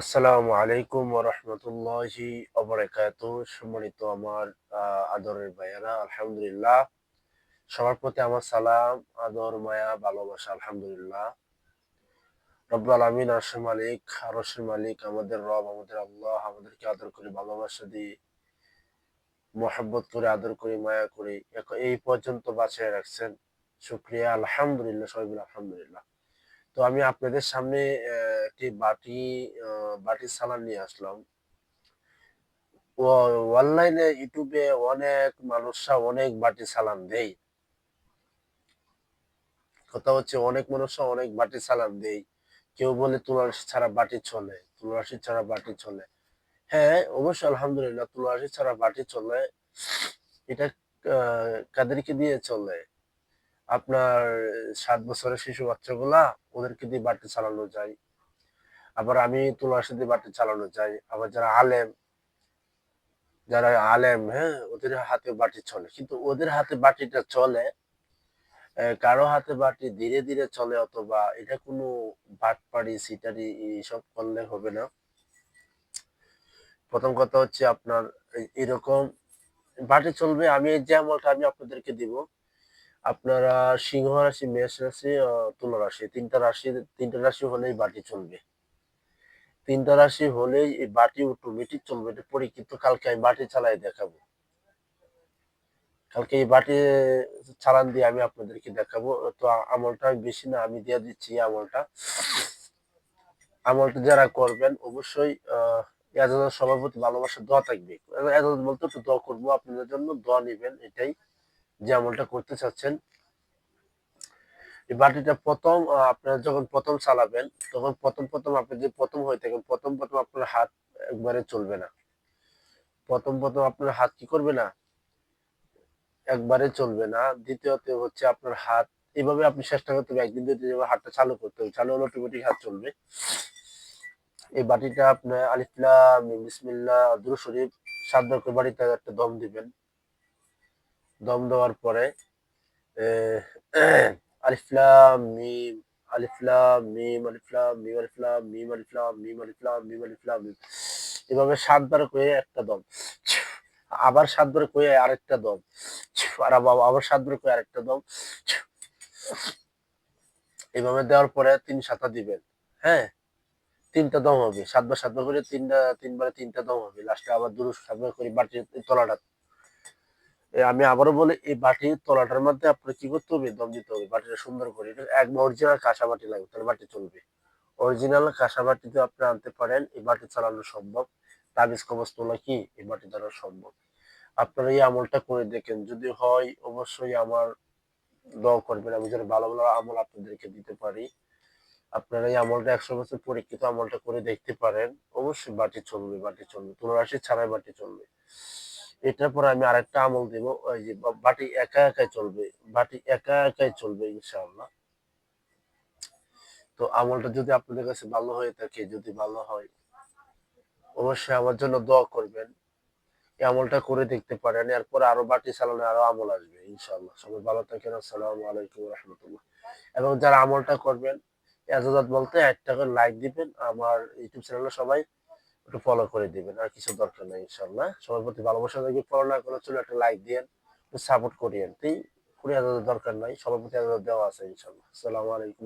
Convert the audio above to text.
আসসালামু আলাইকুম ওরহমতুল্লাহি অবরাকাত সম্মানিত আমার আদরের ভাইয়ারা, আলহামদুলিল্লাহ। সবার প্রতি আমার সালাম, আদর, মায়া, ভালোবাসা, আলহামদুলিল্লাহ। রব্বুল আলমিন আরশের মালিক আরশের মালিক, আমাদের রব, আমাদের আল্লাহ, আমাদেরকে আদর করে ভালোবাসা দিয়ে মোহাব্বত করে, আদর করে, মায়া করে এই পর্যন্ত বাঁচিয়ে রাখছেন। শুক্রিয়া, আলহামদুলিল্লাহ, সবাই আলহামদুলিল্লাহ। তো আমি আপনাদের সামনে একটি বাটি বাটির সালান নিয়ে আসলাম। অনলাইনে, ইউটিউবে অনেক মানুষরা অনেক বাটি সালাম দেয়। কথা হচ্ছে, অনেক মানুষরা অনেক বাটি সালাম দেয়। কেউ বলে তুলারসি ছাড়া বাটি চলে তুলারসি ছাড়া বাটি চলে। হ্যাঁ অবশ্যই আলহামদুলিল্লাহ তুলারসি ছাড়া বাটি চলে। এটা কাদেরকে দিয়ে চলে? আপনার সাত বছরের শিশু বাচ্চাগুলা ওদেরকে দিয়ে বাটি চালানো যায়। আবার আমি তুলারসি দিয়ে বাটি চালানো যায় আবার যারা আলেম যারা আলেম হ্যাঁ ওদের হাতে বাটি চলে। কিন্তু ওদের হাতে বাটিটা চলে কারও হাতে বাটি ধীরে ধীরে চলে অথবা এটা কোনো বাটপাড়ি সিটারি, এইসব করলে হবে না। প্রথম কথা হচ্ছে আপনার এরকম বাটি চলবে। আমি যে আমলটা আমি আপনাদেরকে দিব আপনারা সিংহ রাশি, মেষ রাশি তুলা রাশি, তিনটা রাশি তিনটা রাশি হলেই বাটি চলবে। তিনটা রাশি হলেই এই বাটি অটোমেটিক চলবে। এটা পরীক্ষিত, কালকে আমি বাটি চালাই দেখাবো। কালকে এই বাটি চালান দিয়ে আমি আপনাদেরকে দেখাবো। তো আমলটা বেশি না, আমি দিয়ে দিচ্ছি আমলটা। আমলটা যারা করবেন, অবশ্যই, আহ সভাপতি ভালোবাসা, দোয়া থাকবে। এজাজ বলতে একটু দোয়া করব, আপনাদের জন্য দোয়া নেবেন, এটাই। যে আমলটা করতে চাচ্ছেন, এই বাটিটা প্রথম আপনারা যখন প্রথম চালাবেন, তখন প্রথম প্রথম আপনি যে প্রথম হয়ে থাকেন, প্রথম প্রথম আপনার হাত একবারে চলবে না। প্রথম প্রথম আপনার হাত কি করবে না? একবারে চলবে না। দ্বিতীয়ত হচ্ছে আপনার হাত, এভাবে আপনি চেষ্টা করতে হবে, একদিন দুই হাতটা চালু করতে হবে, চালু হলে অটোমেটিক হাত চলবে। এই বাটিটা আপনার আলিফলাম বিসমিল্লাহ দুরু শরীফ, সাত বাড়িতে একটা দম দিবেন। দম দেওয়ার পরে আলিফলাম এভাবে সাতবার করে একটা দম। আবার সাতবার করে আরেকটা দম। আর আবার সাতবার করে আরেকটা দম। এভাবে দেওয়ার পরে তিন সাতা দিবেন। হ্যাঁ? তিনটা দম হবে। সাতবার সাতবার করে তিনটা, তিনবারে তিনটা দম হবে। লাস্টে আবার দুটো সাতবার করে বাটির তলাটা আমি আবারও বলি, এই বাটির তলাটার মধ্যে আপনার কি করতে হবে? দম দিতে হবে। বাটিটা সুন্দর করে, এটা অরিজিনাল কাঁসা বাটি লাগবে, তাহলে বাটি চলবে। অরিজিনাল কাঁসা বাটিতে আপনি আনতে পারেন, এই বাটি চালানো সম্ভব। তাবিজ কবজ তোলা কি? এই বাটি দ্বারা সম্ভব। আপনারা এই আমলটা করে দেখেন। যদি হয়, অবশ্যই আমার দোয়া করবেন। আমি যেন ভালো ভালো আমল আপনাদেরকে দিতে পারি। আপনারা এই আমলটা একশো বছর পরীক্ষিত আমলটা করে দেখতে পারেন। অবশ্যই বাটি চলবে বাটি চলবে। তুলারাশি ছাড়াই বাটি চলবে। এটার পর আমি আরেকটা আমল দেব, ওই যে বাটি একা একাই চলবে, বাটি একা একাই চলবে ইনশাআল্লাহ। তো আমলটা যদি আপনাদের কাছে ভালো হয়ে থাকে, যদি ভালো হয়, অবশ্যই আমার জন্য দোয়া করবেন। এই আমলটা করে দেখতে পারেন, এরপর আরও বাটি চালানো আরও আমল আসবে ইনশাআল্লাহ। সবাই ভালো থাকেন, আসসালামু আলাইকুম রহমতুল্লাহ। এবং যারা আমলটা করবেন এজাজাত বলতে একটা করে লাইক দিবেন, আমার ইউটিউব চ্যানেলে সবাই একটু ফলো করে দিবেন, আর কিছু দরকার নেই ইনশাল্লাহ সবার প্রতি ভালোবাসা থাকবে ফলো না করে চলে একটা লাইক দিয়েন সাপোর্ট করিয়েন তাই কুড়ি হাজার দরকার নাই, সবার প্রতি হাজার দেওয়া আছে ইনশাল্লাহ আসসালামু আলাইকুম